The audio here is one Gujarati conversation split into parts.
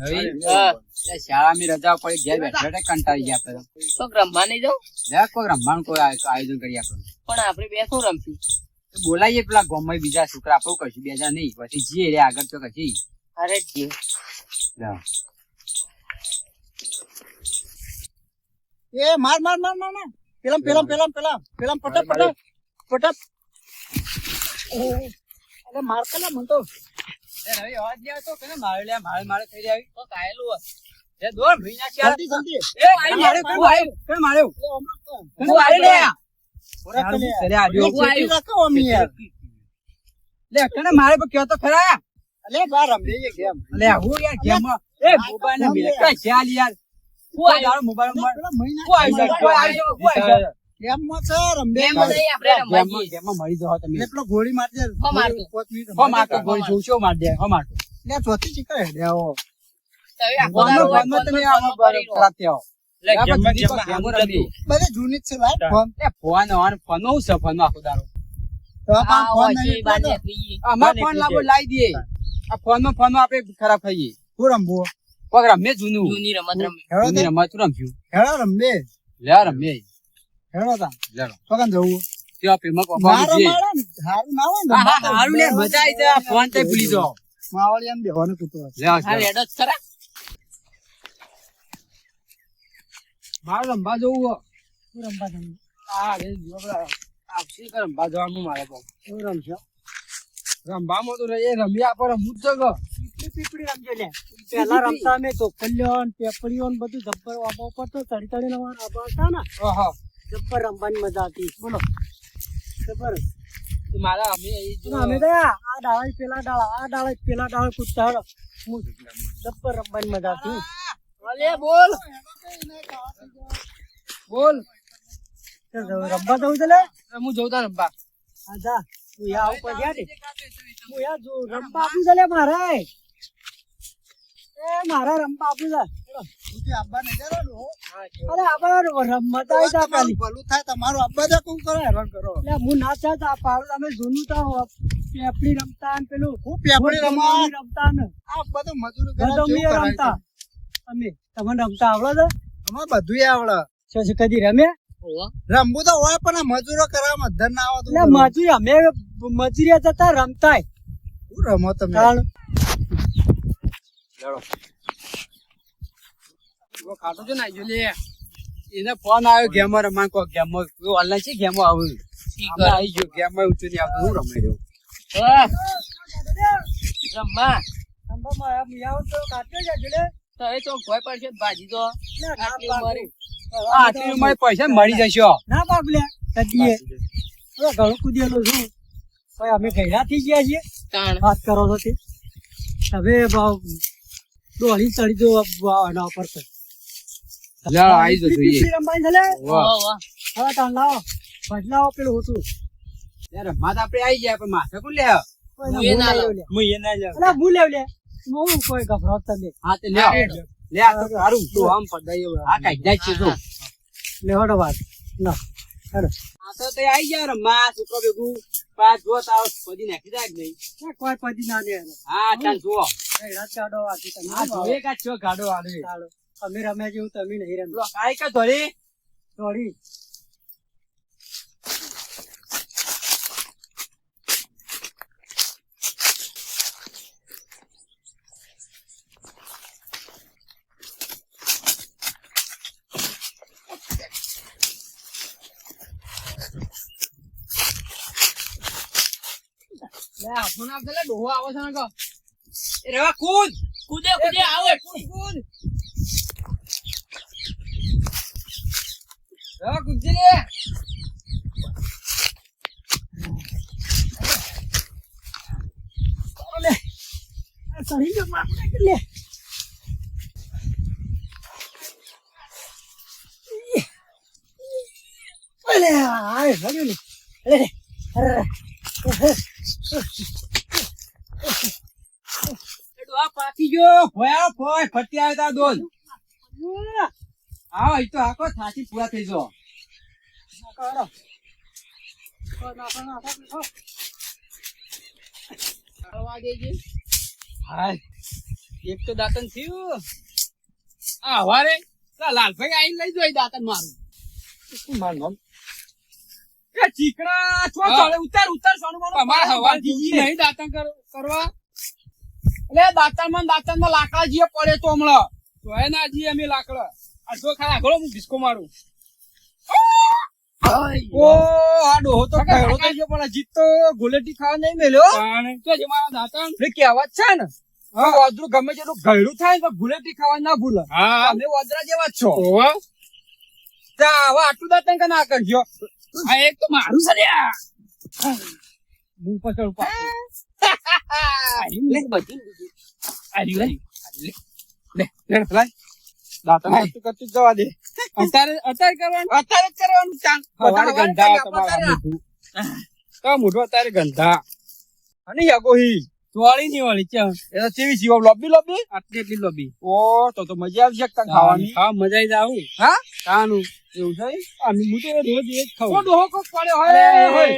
શાળાની રજા પડી ઘેર બેઠા બેઠા કંટાળી ગયા આપણે. તો. તો રમવા નહીં જાઉં? લે કોઈ રમવાનું કોઈ આયોજન કરી આપણે. પણ આપણે બે શું રમશું? તો પેલા ગામમાં બીજા છોકરા આપણું કશું બે હજાર નહીં પછી જઈએ રે આગળ તો કશી અરે જી એ માર માર માર માર માર. પેલા પેલા પેલા પેલા પેલા પટપ પટપ પટપ. અરે માર કલા મન તો. રવિ, અવાજ મારે લે, મારે મારે થઈ જાય. તો કાયેલું હોય. એ જલ્દી જલ્દી એ? લે, લે? રાખો અમે યાર લે, કેને પણ કયો તો ખરા. અલે બાર રમીએ ગેમ લે, હું યાર. એ, મોબાઈલ ને મિલે. કઈ ચાલ યાર. મોબાઈલ માં- મહિના કોઈ જાય. ગેમમાં છે રમે ગેમ નહીં આપણે રમવા ગેમમાં-. ગેમમાં મળી જાઓ તમે. એટલે ગોળી મારજે હો મારતો. પાંચ મિનિટ હો મારતો, ગોળી છું, માર દે, હો મારતો. લે ચોથી ચીકર હેડે આવો. તો હવે આખો હોય, ફોનમાં તમે આવો હો. ગેમમાં- ગેમમાં ગેમો હારું રમીએ. બધે જૂની જ છે લાઈટ ફોન. એ ફોન હું છે આખો આ ફોન. અમાર લાવો લાવી દઈએ આ આપણે ખરાબ થઈએ. હું રમવું કોક રમે જૂનું. જૂની રમત રમી. રમત રમે લે રમે હેડો તા લેડો પકન જવું. ત્યાં ફિલ્મમાં કોક ના આવી જઈએ. રમાડે ને હારું ના હોય ને હા, હા, હારું લે મજા આવી જાય. ફોન તે ભૂલી જાઓ. માવળી એમ બેહવાનું કૂતરો લે આ રેડો જ ખરા. મારે રમવા જવું હો. શું રમવા તમે આ રે જો આપસી કે રમવા જવાનું મારે તો? શું રમશો? રમવામાં તો રહીએ રમ્યા પર રમવું જ છે પીપળી રમજો લે. પેલા રમતા અમે તો ને પેપડીઓ બધું જબ્બર વાપો પડતો તો ચડી ચડીને આબા ને. જબ્બર રમવાની મજા આવતી. બોલો. જબ્બર મારા મારે અમે અમે તો આ ડાળા પેલા ડાળા આ ડાળા પેલા ડાળા કૂદતા હળો હું રમવાની મજા આવતી. અલે બોલ. બોલ. રમવા જવું છે લે હું જઉં તા રમવા. હા જા. તું યા ઉપર ગયા હું યા જો રમવા આપું છે લે મારે. મારા રમવા આપું છે અરે રમતા ભલું થાય તમારું અબ્બા દે કોણ કરો? હેરાન કરો. એટલે હું ના ચાહતા પાડો તમે જૂનું તો પેપડી રમતા ને પેલું હું પેપડી રમવા? રમતા ને. આ બધું મજૂરી કરે રમતા? તમે તમને રમતા આવડે છે? અમારે બધું આવડે. શું છે કદી રમે રમવું તો હોય પણ આ મજૂરો કરવા મધર ના આવે મજૂરી અમે મજૂરી જતા રમતાય. શું રમો તમે. લડો. ખાતો છે ને આયો લે એને ફોન આવ્યો ગેમો રમાન કો ગેમો ઓનલાઈન છે ગેમો આવું. આવી ગયો ગેમો ઊંચું નહીં આવતું હું રમાઈ રહ્યો. રમવા? રમવામાં આમ આવું તો કાઢતો જ જોડે. તો એ તો ભાજી તો. આટલી પૈસા મળી જશે. ના પાગલે લે ઘણું કૂદેલો છું. અમે ગયડા થઈ ગયા છીએ. વાત કરો છો હવે ભાવ દોડી ચડી જો એના ઉપર તો. લે આઈ જો જોઈએ. પીપળી રમવાની છે લે. વાહ. વાહ. હવે તાણ લાવો. બદલાવો પેલું હતું. યાર રમવા તો આપણે આવી જાય પણ માથે કોણ લે હું ના લેવ લે. હું એ ના જાઉં. અલા, હું લેવ લે. હું કોઈ ગભરાવ તમે હા તે લે લે. આ તો સારું તો આમ પડાઈ આ કાઢી જાય છે તો લેવાડો વાત. ના હેડો. આ તો તે આવી જાય રમવા છોકરો ભેગું. પાંચ જો તાવ બધી નાખી જાય નહીં કોઈ પદી ના લે હા ચાલ જુઓ. તમે આ જોઈએ કાં છો ગાડો ચાલો. અમે રમે જેવું તમે નહીં પેલો કાંઈ કાં ધોળી દોડી લે હાથમાં ના ડોહો આવે છે ને કો. એ રેવા કૂદ! કૂદે કૂદે આવે. કૂદ રેવા કૂદજે લે. આ ચડી ગયો બાપ રે, લે. અલે આય હળ્યું ને અલે રે પાકી ગયો. ભોયા ભોય ફટી આવ્યો તા દોન આવો ઈ તો આખો થાચી પૂરા થઈ જો નાખો, નાખો, નાખો, નાખો. હાય. એક તો દાંતન થયું. આ હવારે લાલભાઈ આઈને લઈ જોઈ દાંતન મારું. શું મારું ચીકણા ઉતાર ઉતાર સોનું મારું. હવા નહીં દાંતન કરવા. એટલે દાંતનમાં દાંતનમાં લાકડા જીએ પડે તો હમણાં. તો હે ના જીએ અમે લાકડા. આ જો ખાલા ઘણો હું ડિસ્કો મારું. ઓ આ ડોહો તો કહેરો તો ગયો પણ જીત તો ગુલેટી ખાવા નહીં મેલ્યો. તો જે મારા દાંતન કે કહેવત છે ને હા. વાદરું ગમે તેટલું ગળ્યું થાય તો ગુલેટી ખાવા ના ભૂલે. તમે વાદરા જેવા જ છો. તા આવા આટલું દાંતણ કે ના કરજો? આ એક તો મારું છે. હું પકડ લે, બધું લીધું. લે લે લે લાય. દાંતણ કરતું કરતું જવા દે અત્યારે અત્યારે કરવાનું અત્યારે જ કરવાનું ચાલ બધા ગંધા તમારા કા મોઢું અત્યારે ગંધા અને યાગોહી ચોળી ની વાળી ચા એ તો ચેવી જીવો લોબી લોબી આટલી એટલી લોબી ઓ તો તો મજા આવી શકતા ખાવાની હા મજા આવી જાવ હા કાનું એવું છે અમે હું તો રોજ એ જ ખાઉં ડોહો કોક પડ્યો હોય હોય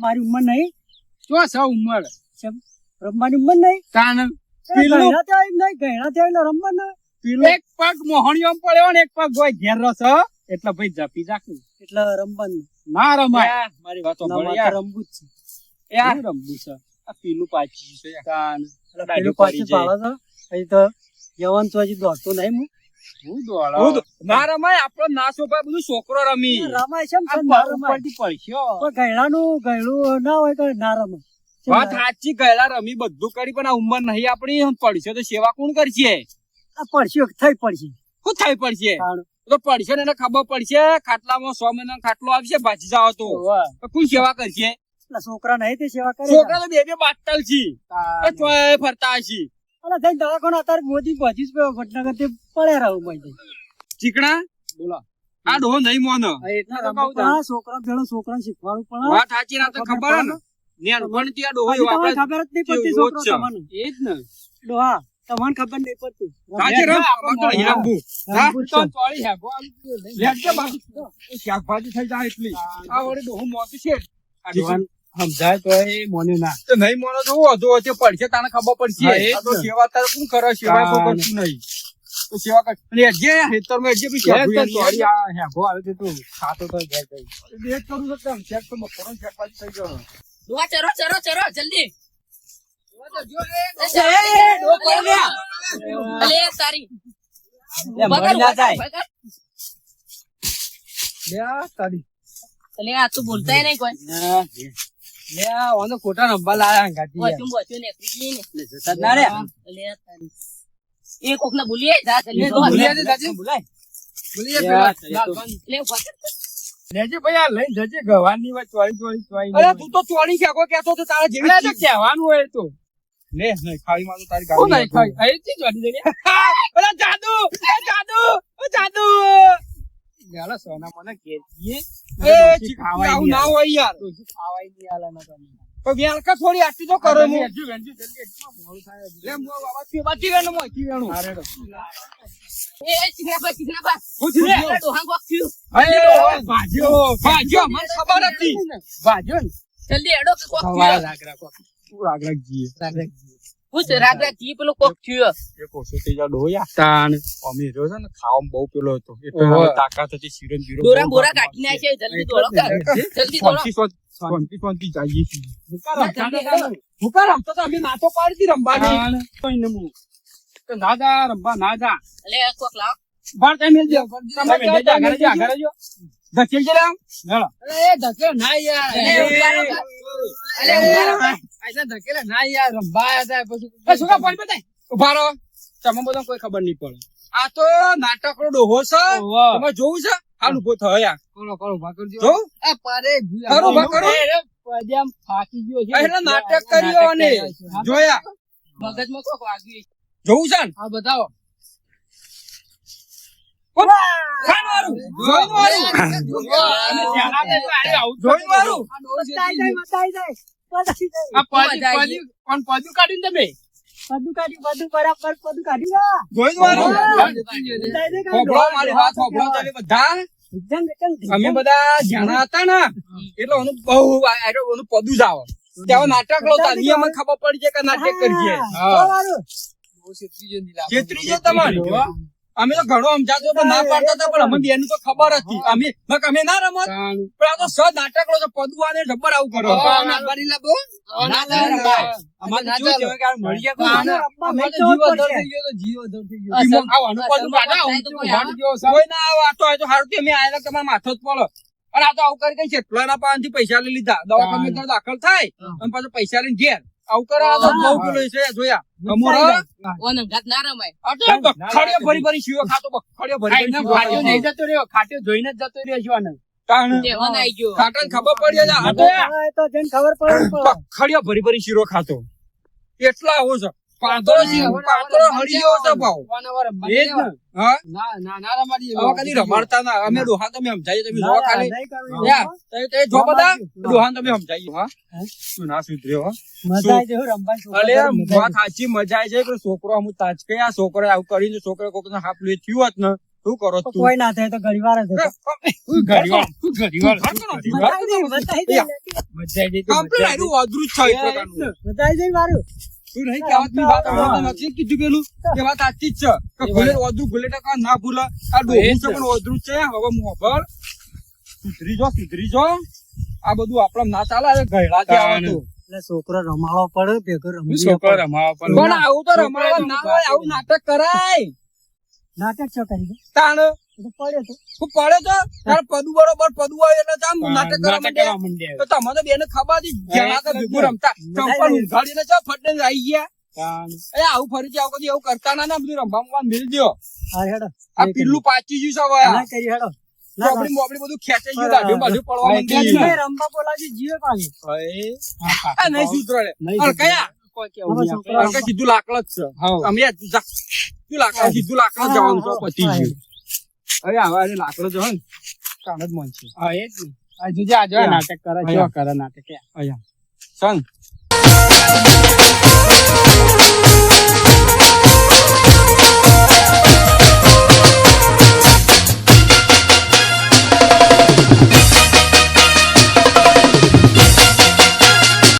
મારી ઉંમર નહીં. શું છે ઉંમર? રમવાની ઉંમર નહીં. અરે પેલું- ત્યાં નહીં, ગયડા ત્યાં રમવા ના. એક પગ મોહણીઓ પડ્યો ને એક પગ ગોય ઘેર રસ એટલે ભાઈ જપી જાકું એટલે રમવાનું. ના રમાય. મારી વાતો યાર રમવું જ છે. યાર રમવું છે? આ પીલું પાછી છે કાન પીલું પાછી. ભાળે છે. પછી તો જવાન તો હજી દોડતો નહીં હું. હું દોડા? ના રમાય. આપણો નાસો ભાઈ બધું છોકરો રમી. રમાય છે રમાય. ઉપરથી પણ ગયડાનું ગયડું ના હોય તો ના રમાય વાત? સાચી ગયેલા રમી બધું કરી પણ આ ઉંમર નહીં આપણી. પડશે તો સેવા કોણ કરશે? આ પડશે થઈ પડશે. શું થઈ પડશે. તો પડશે ને ખબર પડશે ખાટલામાં સો મહિના ખાટલો આવશે ભાજી જાવ તો. કોઈ સેવા કરશે? છોકરા નહીં તે સેવા કરે. છોકરા તો બે બે બાટલ છે. ફરતા હશે. અરે થઈ દવાખાનો અત્યારે મોદી પહોંચી ગયો વડનગરથી પડ્યા રહું ભાઈ ચીકણા? બોલો. આ ડો નહીં મોનો. છોકરા ભેળો છોકરાને શીખવાડવું પડે વાત સાચી ના તો ખબર ને. ને? પણ ત્યાં ડોહો ખબર જ નહીં પડતી છોકરો તમને એ જ ને. ડોહા. તમને ખબર નહીં પડતી. જ શાકભાજી થઈ જાય એટલી. આ વળી બહુ મોતું છે. સમજાય તો એ મોને ના. તો નહીં મોનો તો હું વધુ વધુ પડશે તને ખબર પડશે. એ તો સેવા તારે શું કરે? સેવા તો. કરતું નહીં. તો સેવા કર. અને હેડજે હેતરમાં હેડજે બી હેડ તો શાકભાજી ચોળી આ હેગો આવે છે તું ખાતો તો ઘેર જઈ. લેટ કરું તો ચેક તો બપોરનો શાકભાજી થઈ ગયો. ડોહા ચરો ચરો ચરો જલ્દી. ખોટા નંબર લાયા એ કોક ને ભૂલી. લેજે ભાઈ આ લઈ જજે ગવાની વાત તું તો ચોરી ફેંકો કેતો તો તારા જેવી કહેવાનું હોય તો. લે નહીં માં તો તારી ગાડી નહીં ખાવી અહીંથી ચોરી જઈને ઓલા જાદુ એ જાદુ ઓ જાદુ. ગાલા સોના મને કે એ ચીખાવાય આવું ના હોય યાર. તો ખાવાય નહીં આલા ના તમે પણ વેણકા થોડી આટલી તો કરો હું. વેણજી વેણજી જલ્દી થાય લે મો બાબા તી બાજી વેણો મો થી વેણો. એ કોક. અરે ભાજ્યો ભાજ્યો મને ખબર હતી. ભાજ્યો ને. જલ્દી એડો કે કોક સવારે થયું. રાગ રાખો તું રાગ રાખજી પૂછ રાગ રાગ જી પેલો કોક થયું. એ કોસો થઈ જા ડોયા તાણ. અમે રહ્યો છે ને ખાવામાં બહુ પેલો હતો. એટલે તાકાત હતી બીરો દોરા બહુ બોરા કાઢી નાખે જલ્દી દોડો. કર. જલ્દી દોડો. શાંતિ શાંતિ- જઈએ છીએ. જલ્દી હેડો. હુકા રમતો તો અમે નાતો પાડી હતી રમવાની કોઈ ને હું તો ના જા રમવા ના જા. અલે કોક લાવ. બાર તમે મેલ દો. તમે મેલ દો આગળ જો આગળ જો ધકેલ જરા હેલો અરે ધકેલ ના યાર. અરે ઊભા રહો. ના યાર. આયા હતા પછી શું પાણી બતાય ઊભા રહો. તમે બધા કોઈ ખબર નહીં પડે. આ તો નાટકનો ડોહો છે. તમે જોવું છે? હાલ ઊભો થયો યાર કરો કરો ઊભા કરજો. જો. આ પારે કરો ઊભા કરો. પદ્યામ ફાકી ગયો છે. એટલે નાટક કર્યો અને જોયા. મગજમાં કોક વાગ્યું જોવું છે ને? હા બતાવો. અમે બધા જાણા હતા ને એટલે ઓનું બહુ ઓનું પદું જ આવે. ત્યાં નાટક લો નહીં અમને ખબર પડી જાય કે નાટક કરીએ. હા, છેતરી છે તમારી. અમે તો ઘણો સમજાતો તો ના પાડતા હતા પણ અમે બેન તો ખબર હતી. અમે અમે ના રમત. પણ આ તો સ નાટક લો તો કરો. હા. ના. ના થાય આવું તો તો કોઈ વાટ જેવો છે. કોઈ ના આવે તો આ તો હારું થયું અમે આયેલા તમારા માથો જ પડો અને આ તો આવું કરી કઈ છેટલાના થી પૈસા લઈ લીધા. દવાખાને દાખલ થાય અને પાછો પૈસા લઈને ઘેર. આવું તો બહુ પેલો છે જોયા. અમોરા ઓન અંગાત ના રમાય. આ તો ભરી ભરી શીવો ખાતો બખડીયો ભરી ભરી ખાતો. જતો રહ્યો ખાટો જોઈને જ જતો રહ્યો ખાટાને ખબર પડી જાય આ તો હા, એ તો જેને ખબર પડે ને ભરી ભરી શીરો ખાતો. એટલા આવો છે. પાંદડો શીરો પાંદડો હળીયો છે ભાવ. એ જ હા? ના ના ના હવે કદી રમાડતા ના અમે ડોહા તમે સમજાવીએ તમે જો ખાલી. યાર, તે- તે જો બધા? ડોહાને તમે સમજાવીએ હા? શું ના સુધર્યો મજા આવી જાય, રમવાની અલે છોકરા વાત સાચી મજા આવી જાય પણ છોકરો અમુક તાજકે આ છોકરો આવું કરીને છોકરો કોક ને હાફ લે થયું હોત ને શું કરો. તું કોઈ ના થાય તો જ ઘડીવાર? ઘડીવાર? ઘડીવાર? મજા આવી જાય, મજા આવી જાય. મજા આયરું વાદરું છે પ્રકારનું. મજા આવી જાય મારું. શું નહીં કહેવત વાત આપણે નથી કીધું પેલું કે વાત સાચી જ છે. કે ભૂલે વાદરું ભૂલે ટકા ના ભૂલે આ ડોહું છે પણ વાદરું છે. હવે મોભર સુધરી જો સુધરી જો. આ બધું આપડે ના ચાલે આ ગયડા આવે તો. છોકરો રમાડો પડે ભેગો રમવું છોકરો પડે. પણ આવું તો રમાડવા ના હોય આવું નાટક કરાય. નાટક છો કરી તાણ. તો પડ્યો તો. તું પડે તો? તારે પદુ બરોબર પદુ આવે એટલે ચામ નાટક કરવા માંડે. તો તમે બેને ખબર હતી જણા તો ભેગું રમતા. ચંપલ ઉઘાડીને ચા ફટને આવી ગયા. એ આવું ફરીથી આવું કદી એવું કરતા ના ના બધું રમવા મમવા મિલ દ્યો આ પીલું પાચી ગયું છે હવે. ના કરી હેડો. ના, ના. બધું ખેંચાઈ ગયું દાઢી બાઢી પડવા હા, માંડી રમવા બોલાવજો, જીવે પાછી. આ નહીં સૂત્ર અરે કયા? સીધું લાકડ જ છે. અમે યાર તું જા. તું લાકડ સીધું લાકડ જવાનું છે પતી ગયું અરે આવા આજે લાકડો જો ને કામ જ મન છે. હા એ જ આ જોજે આ જો નાટક કરે જો કરે નાટક. અહીંયા. સંગ.